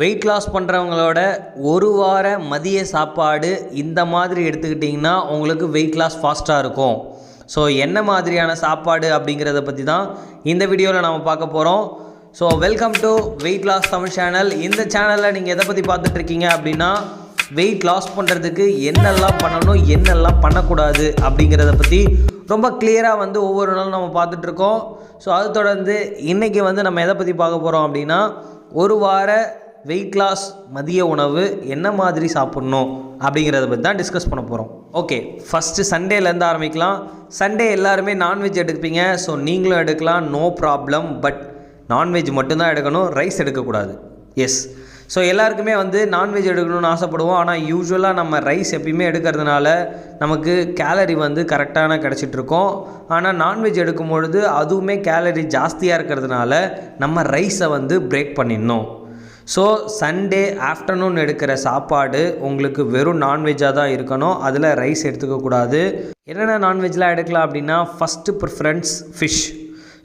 Weight loss பண்ணுறவங்களோட ஒரு வார மதிய சாப்பாடு இந்த மாதிரி எடுத்துக்கிட்டிங்கன்னா உங்களுக்கு வெயிட் லாஸ் ஃபாஸ்ட்டாக இருக்கும். ஸோ என்ன மாதிரியான சாப்பாடு அப்படிங்கிறத பற்றி தான் இந்த வீடியோவில் நம்ம பார்க்க போகிறோம் so welcome to weight loss Tamil channel இந்த சேனலில் நீங்கள் எதை பற்றி பார்த்துட்ருக்கீங்க அப்படின்னா வெயிட் லாஸ் பண்ணுறதுக்கு என்னெல்லாம் பண்ணணும் என்னெல்லாம் பண்ணக்கூடாது அப்படிங்கிறத பற்றி ரொம்ப கிளியராக வந்து ஒவ்வொரு நாளும் நம்ம பார்த்துட்ருக்கோம் ஸோ அது தொடர்ந்து இன்றைக்கி வந்து நம்ம எதை பற்றி பார்க்க போகிறோம் அப்படின்னா ஒரு வார வெயிட் லாஸ் மதிய உணவு என்ன மாதிரி சாப்பிட்ணும் அப்படிங்கிறத பற்றி தான் டிஸ்கஸ் பண்ண போகிறோம் ஓகே ஃபஸ்ட்டு சண்டேலேருந்து ஆரம்பிக்கலாம். சண்டே எல்லாருமே நான்வெஜ் எடுப்பீங்க ஸோ நீங்களும் எடுக்கலாம். நோ ப்ராப்ளம் பட் நான்வெஜ் மட்டும்தான் எடுக்கணும். ரைஸ் எடுக்கக்கூடாது. எஸ் ஸோ எல்லாருக்குமே வந்து நான்வெஜ் எடுக்கணும்னு ஆசைப்படுவோம். ஆனால் யூஸ்வலாக நம்ம ரைஸ் எப்பயுமே எடுக்கிறதுனால நமக்கு கேலரி வந்து கரெக்டான கிடச்சிட்ருக்கோம் ஆனால் நான்வெஜ் எடுக்கும் பொழுது அதுவுமே கேலரி ஜாஸ்தியாக இருக்கிறதுனால நம்ம ரைஸை வந்து பிரேக் பண்ணிடணும். ஸோ சண்டே ஆஃப்டர்நூன் எடுக்கிற சாப்பாடு உங்களுக்கு வெறும் நான்வெஜ்ஜாக தான் இருக்கணும். அதில் ரைஸ் எடுத்துக்கக்கூடாது. என்னென்ன நான்வெஜ்லாம் எடுக்கலாம் அப்படின்னா ஃபஸ்ட்டு ப்ரிஃபரன்ஸ் ஃபிஷ்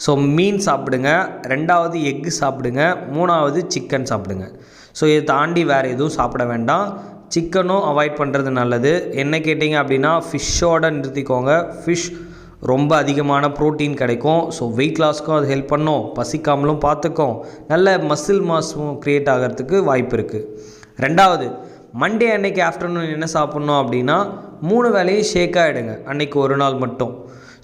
ஸோ மீன் சாப்பிடுங்க. ரெண்டாவது எக்கு சாப்பிடுங்க. மூணாவது சிக்கன் சாப்பிடுங்க. ஸோ இதை தாண்டி வேறு எதுவும் சாப்பிட வேண்டாம். சிக்கனும் அவாய்ட் பண்ணுறது நல்லது. என்ன கேட்டிங்க அப்படின்னா ஃபிஷ்ஷோடு நிறுத்திக்கோங்க. ஃபிஷ் ரொம்ப அதிகமான ப்ரோட்டீன் கிடைக்கும். ஸோ வெயிட் லாஸ்க்கும் அது ஹெல்ப் பண்ணும். பசிக்காமலும் பார்த்துக்கும். நல்ல மசில் மாஸும் க்ரியேட் ஆகிறதுக்கு வாய்ப்பு இருக்குது ரெண்டாவது மண்டே அன்னைக்கு ஆஃப்டர்நூன் என்ன சாப்பிட்ணும் அப்படின்னா மூணு வேலையும் ஷேக் ஆகிடுங்க அன்னைக்கு ஒரு நாள் மட்டும்.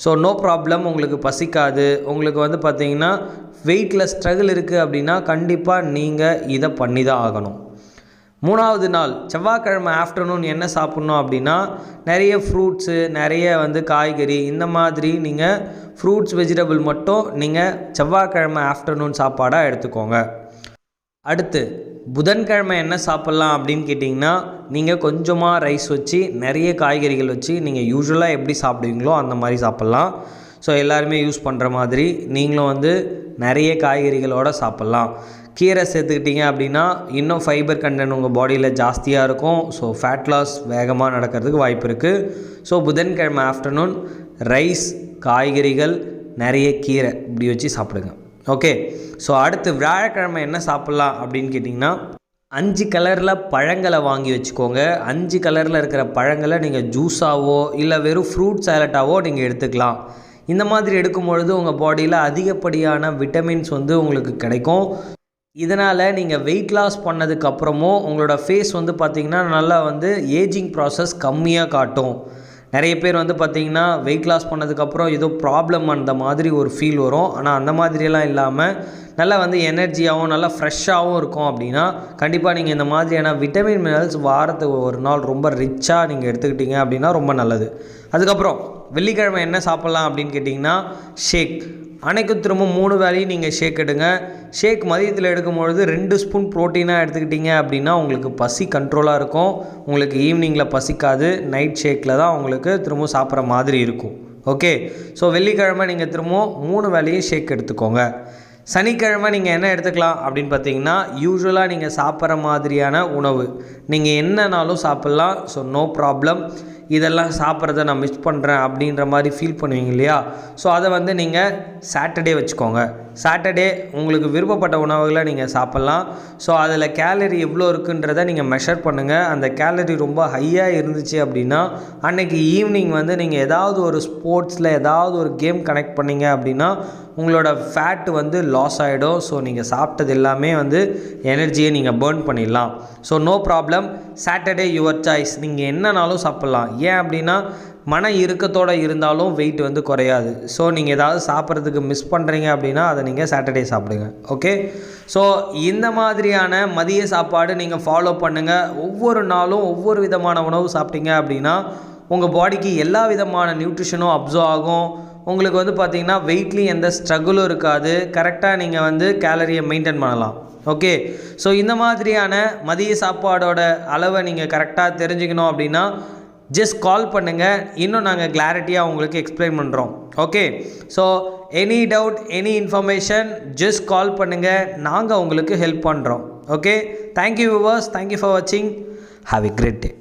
ஸோ நோ ப்ராப்ளம் உங்களுக்கு பசிக்காது. உங்களுக்கு வந்து பார்த்தீங்கன்னா வெயிட்டில் ஸ்ட்ரகிள் இருக்குது அப்படின்னா கண்டிப்பாக நீங்கள் இதை பண்ணி தான் ஆகணும். மூணாவது நாள் செவ்வாய்க்கிழமை ஆஃப்டர்நூன் என்ன சாப்பிட்ணும் அப்படின்னா நிறைய ஃப்ரூட்ஸு நிறைய வந்து காய்கறி இந்த மாதிரி நீங்கள் ஃப்ரூட்ஸ் வெஜிடபிள் மட்டும் நீங்கள் செவ்வாய்க்கிழமை ஆஃப்டர்நூன் சாப்பாடாக எடுத்துக்கோங்க. அடுத்து புதன்கிழமை என்ன சாப்பிட்லாம் அப்படின்னு கேட்டிங்கன்னா நீங்கள் கொஞ்சமாக ரைஸ் வச்சு நிறைய காய்கறிகள் வச்சு நீங்கள் யூஸ்வலாக எப்படி சாப்பிடுவீங்களோ அந்த மாதிரி சாப்பிட்லாம். ஸோ எல்லாருமே யூஸ் பண்ணுற மாதிரி நீங்களும் வந்து நிறைய காய்கறிகளோடு சாப்பிட்லாம். கீரை சேர்த்துக்கிட்டிங்க அப்படின்னா இன்னும் ஃபைபர் கண்டென்ட் உங்கள் பாடியில் ஜாஸ்தியாக இருக்கும். ஸோ ஃபேட் லாஸ் வேகமாக நடக்கிறதுக்கு வாய்ப்பு இருக்குது ஸோ புதன்கிழமை ஆஃப்டர்நூன் ரைஸ் காய்கறிகள் நிறைய கீரை இப்படி வச்சு சாப்பிடுங்க. ஓகே ஸோ அடுத்து வியாழக்கிழமை என்ன சாப்பிட்லாம் அப்படின்னு கேட்டிங்கன்னா அஞ்சு கலரில் பழங்களை வாங்கி வச்சுக்கோங்க. அஞ்சு கலரில் இருக்கிற பழங்களை நீங்கள் ஜூஸாவோ இல்லை வெறும் ஃப்ரூட் சேலட்டாவோ நீங்கள் எடுத்துக்கலாம். இந்த மாதிரி எடுக்கும் பொழுது உங்கள் பாடியில் அதிகப்படியான விட்டமின்ஸ் வந்து உங்களுக்கு கிடைக்கும். இதனால் நீங்கள் வெயிட் லாஸ் பண்ணதுக்கப்புறமும் உங்களோட ஃபேஸ் வந்து பார்த்திங்கன்னா நல்லா வந்து ஏஜிங் ப்ராசஸ் கம்மியாக காட்டும். நிறைய பேர் வந்து பார்த்திங்கன்னா வெயிட் லாஸ் பண்ணதுக்கப்புறம் ஏதோ ப்ராப்ளம் அந்த மாதிரி ஒரு ஃபீல் வரும். ஆனால் அந்த மாதிரியெல்லாம் இல்லாமல் நல்லா வந்து எனர்ஜியாகவும் நல்லா ஃப்ரெஷ்ஷாகவும் இருக்கும் அப்படின்னா கண்டிப்பாக நீங்கள் இந்த மாதிரியான விட்டமின் மினரல்ஸ் வாரத்துக்கு ஒரு நாள் ரொம்ப ரிச்சாக நீங்கள் எடுத்துக்கிட்டீங்க அப்படின்னா ரொம்ப நல்லது. அதுக்கப்புறம் வெள்ளிக்கிழமை என்ன சாப்பிட்லாம் அப்படின்னு கேட்டிங்கன்னா ஷேக் அன்னைக்கு திரும்ப மூணு வேலையும் நீங்கள் ஷேக் எடுங்க. ஷேக் மதியத்தில் எடுக்கும்பொழுது ரெண்டு ஸ்பூன் ப்ரோட்டீனாக எடுத்துக்கிட்டீங்க அப்படின்னா உங்களுக்கு பசி கண்ட்ரோலாக இருக்கும். உங்களுக்கு ஈவினிங்கில் பசிக்காது. நைட் ஷேக்கில் தான் உங்களுக்கு திரும்ப சாப்பிட்ற மாதிரி இருக்கும். ஓகே ஸோ வெள்ளிக்கிழமை நீங்கள் திரும்பவும் மூணு வேலையும் ஷேக் எடுத்துக்கோங்க. சனிக்கிழமை நீங்கள் என்ன எடுத்துக்கலாம் அப்படின்னு பார்த்தீங்கன்னா யூஸ்வலாக நீங்கள் சாப்பிட்ற மாதிரியான உணவு. நீங்கள் என்னன்னாலும் சாப்பிட்லாம். ஸோ நோ ப்ராப்ளம் இதெல்லாம் சாப்பிட்றத நான் மிஸ் பண்ணுறேன் அப்படின்ற மாதிரி ஃபீல் பண்ணுவீங்க இல்லையா? ஸோ அதை வந்து நீங்கள் சாட்டர்டே வச்சுக்கோங்க. சாட்டர்டே உங்களுக்கு விருப்பப்பட்ட உணவுகளை நீங்கள் சாப்பிட்லாம். ஸோ அதில் கேலரி எவ்வளோ இருக்குன்றதை நீங்கள் மெஷர் பண்ணுங்கள் அந்த கேலரி ரொம்ப ஹையாக இருந்துச்சு அப்படின்னா அன்றைக்கி ஈவினிங் வந்து நீங்கள் ஏதாவது ஒரு ஸ்போர்ட்ஸில் ஏதாவது ஒரு கேம் கனெக்ட் பண்ணீங்க அப்படின்னா உங்களோட ஃபேட் வந்து லாஸ் ஆகிடும் ஸோ நீங்கள் சாப்பிட்டது எல்லாமே வந்து எனர்ஜியை நீங்கள் பேர்ன் பண்ணிடலாம். So no problem Saturday your choice நீங்கள் என்னனாலும் சாப்பிட்லாம். ஏன் அப்படின்னா மன இறுக்கத்தோடு இருந்தாலும் வெயிட் வந்து குறையாது. ஸோ நீங்கள் ஏதாவது சாப்பிட்றதுக்கு மிஸ் பண்ணுறீங்க அப்படின்னா அதை நீங்கள் சாட்டர்டே சாப்பிடுங்க. ஓகே ஸோ இந்த மாதிரியான மதிய சாப்பாடு நீங்கள் ஃபாலோ பண்ணுங்கள் ஒவ்வொரு நாளும் ஒவ்வொரு விதமான உணவு சாப்பிட்டீங்க அப்படின்னா உங்கள் பாடிக்கு எல்லா விதமான நியூட்ரிஷனும் அப்சர்வ் ஆகும். உங்களுக்கு வந்து பார்த்திங்கன்னா வெயிட்லேயும் எந்த ஸ்ட்ரகுளும் இருக்காது. கரெக்டாக நீங்கள் வந்து கேலரியை மெயின்டைன் பண்ணலாம். ஓகே ஸோ இந்த மாதிரியான மதிய சாப்பாடோட அளவை நீங்கள் கரெக்டாக தெரிஞ்சுக்கணும் அப்படின்னா ஜஸ்ட் கால் பண்ணுங்கள் இன்னும் நாங்கள் கிளாரிட்டியாக உங்களுக்கு எக்ஸ்பிளைன் பண்ணுறோம் okay so any doubt any information just call பண்ணுங்கள் நாங்கள் உங்களுக்கு ஹெல்ப் பண்ணுறோம் okay thank you viewers thank you for வாட்சிங் ஹாவ் எ கிரேட் டே